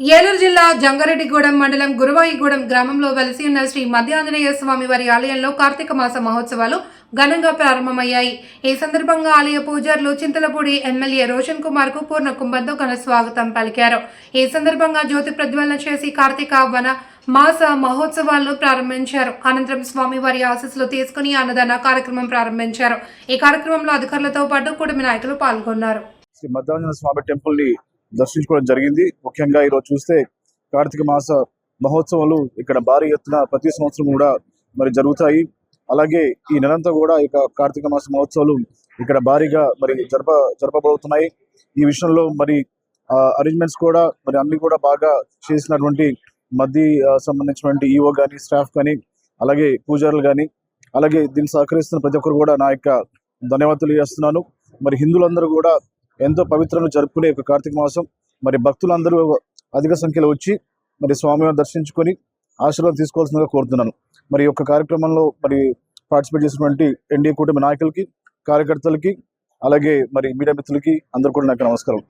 ఏలూరు జిల్లా జంగారెడ్డిగూడెం మండలం గురువాయిగూడెం గ్రామంలో వెలసి ఉన్న శ్రీ మధ్యాంజనేయ స్వామి వారి ఆలయంలో కార్తీక మాస మహోత్సవాలు ఘనంగా ప్రారంభమయ్యాయి. ఈ సందర్భంగా ఆలయ పూజారులు చింతలపూడి ఎమ్మెల్యే రోషన్ కుమార్కు పూర్ణ కుంభంతో ఘన స్వాగతం పలికారు. ఈ సందర్భంగా జ్యోతి ప్రజ్వలన చేసి కార్తీక వన మాస మహోత్సవాలను ప్రారంభించారు. అనంతరం స్వామి వారి ఆశీస్సులు తీసుకుని అన్నదాన కార్యక్రమం ప్రారంభించారు. ఈ కార్యక్రమంలో అధికారులతో పాటు కుటుంబ నాయకులు పాల్గొన్నారు. శ్రీ మధ్యాంజన స్వామి టెంపుల్ని దర్శించుకోవడం జరిగింది. ముఖ్యంగా ఈరోజు చూస్తే కార్తీక మాస మహోత్సవాలు ఇక్కడ భారీ ఎత్తున ప్రతి సంవత్సరం కూడా మరి జరుగుతాయి. అలాగే ఈ నెలంతా కూడా ఇక కార్తీక మాస మహోత్సవాలు ఇక్కడ భారీగా మరి జరప జరపబడుతున్నాయి ఈ విషయంలో మరి అరేంజ్మెంట్స్ కూడా మరి అన్ని కూడా బాగా చేసినటువంటి మధ్య సంబంధించినటువంటి ఈఓ కానీ స్టాఫ్ కానీ అలాగే పూజారులు కానీ అలాగే దీన్ని సహకరిస్తున్న ప్రతి ఒక్కరు కూడా నా యొక్క ధన్యవాదాలు చేస్తున్నాను మరి హిందువులందరూ కూడా ఎంతో పవిత్రంగా జరుపుకునే ఒక కార్తీక మాసం. మరి భక్తులందరూ అధిక సంఖ్యలో వచ్చి మరి స్వామివారిని దర్శించుకొని ఆశీర్వాదం తీసుకోవాల్సిందిగా కోరుతున్నాను. మరి ఈ యొక్క కార్యక్రమంలో మరి పార్టిసిపేట్ చేసినటువంటి ఎన్డీఏ కూటమి నాయకులకి కార్యకర్తలకి అలాగే మరి మీడియా మిత్రులకి అందరు కూడా నాకు నమస్కారం